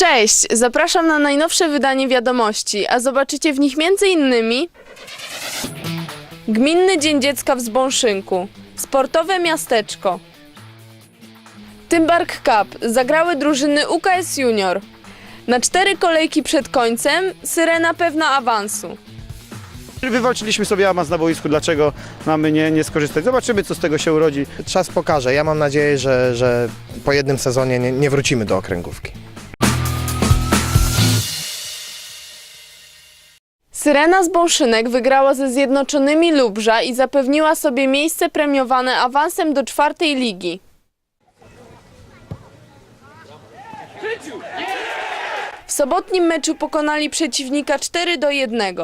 Cześć, zapraszam na najnowsze wydanie wiadomości, a zobaczycie w nich m.in. Gminny Dzień Dziecka w Zbąszynku, sportowe miasteczko. Tymbark Cup zagrały drużyny UKS Junior. Na cztery kolejki przed końcem syrena pewna awansu. Wywalczyliśmy sobie awans na boisku, dlaczego mamy nie, nie skorzystać? Zobaczymy, co z tego się urodzi. Czas pokaże. Ja mam nadzieję, że, że po jednym sezonie nie, nie wrócimy do okręgówki. Syrena z Bąszynek wygrała ze Zjednoczonymi Lubrza i zapewniła sobie miejsce premiowane awansem do czwartej ligi. W sobotnim meczu pokonali przeciwnika 4 do 1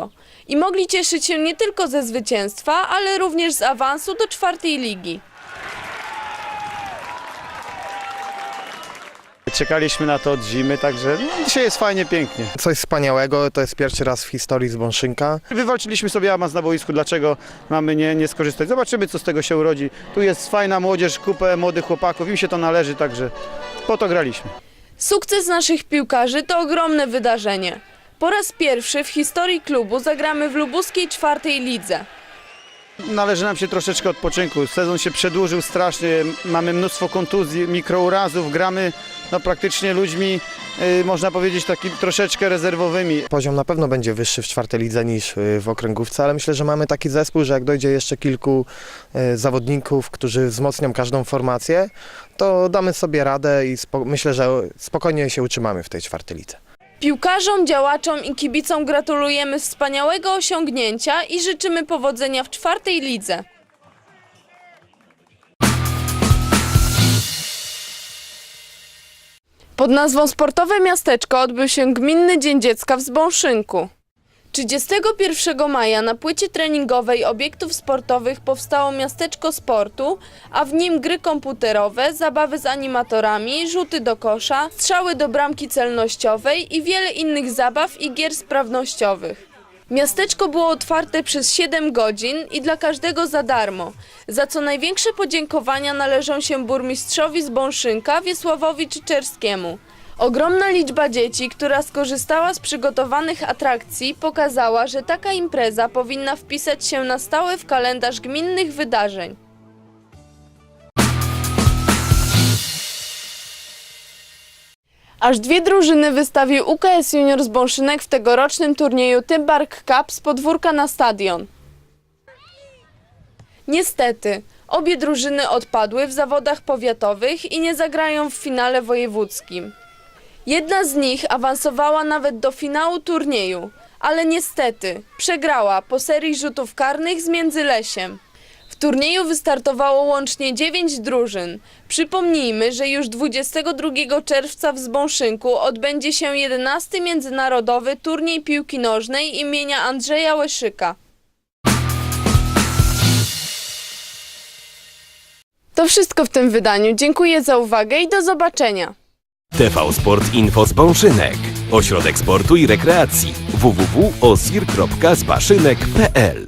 i mogli cieszyć się nie tylko ze zwycięstwa, ale również z awansu do czwartej ligi. Czekaliśmy na to od zimy, także no, dzisiaj jest fajnie, pięknie. Coś wspaniałego, to jest pierwszy raz w historii Zbąszynka. Wywalczyliśmy sobie awans na boisku, dlaczego mamy nie, nie skorzystać? Zobaczymy, co z tego się urodzi. Tu jest fajna młodzież, kupę młodych chłopaków, im się to należy, także po to graliśmy. Sukces naszych piłkarzy to ogromne wydarzenie. Po raz pierwszy w historii klubu zagramy w lubuskiej czwartej lidze. Należy nam się troszeczkę odpoczynku. Sezon się przedłużył strasznie, mamy mnóstwo kontuzji, mikrourazów, gramy no, praktycznie ludźmi, y, można powiedzieć, takimi troszeczkę rezerwowymi. Poziom na pewno będzie wyższy w czwartej lidze niż y, w okręgówce, ale myślę, że mamy taki zespół, że jak dojdzie jeszcze kilku y, zawodników, którzy wzmocnią każdą formację, to damy sobie radę i myślę, że spokojnie się utrzymamy w tej czwartej lidze. Piłkarzom, działaczom i kibicom gratulujemy wspaniałego osiągnięcia i życzymy powodzenia w czwartej lidze. Pod nazwą Sportowe Miasteczko odbył się Gminny Dzień Dziecka w Zbąszynku. 31 maja na płycie treningowej obiektów sportowych powstało miasteczko sportu, a w nim gry komputerowe, zabawy z animatorami, rzuty do kosza, strzały do bramki celnościowej i wiele innych zabaw i gier sprawnościowych. Miasteczko było otwarte przez 7 godzin i dla każdego za darmo, za co największe podziękowania należą się burmistrzowi z Bąszynka Wiesławowi Czyczerskiemu. Ogromna liczba dzieci, która skorzystała z przygotowanych atrakcji, pokazała, że taka impreza powinna wpisać się na stałe w kalendarz gminnych wydarzeń. Aż dwie drużyny wystawił UKS Junior z Bąszynek w tegorocznym turnieju Tymbark Cup z podwórka na stadion. Niestety, obie drużyny odpadły w zawodach powiatowych i nie zagrają w finale wojewódzkim. Jedna z nich awansowała nawet do finału turnieju, ale niestety przegrała po serii rzutów karnych z Międzylesiem. W turnieju wystartowało łącznie 9 drużyn. Przypomnijmy, że już 22 czerwca w Zbąszynku odbędzie się 11 międzynarodowy turniej piłki nożnej imienia Andrzeja Łeszyka. To wszystko w tym wydaniu. Dziękuję za uwagę i do zobaczenia. TV Sport Info z Bąszynek. Ośrodek sportu i rekreacji www.osir.zbaszynek.pl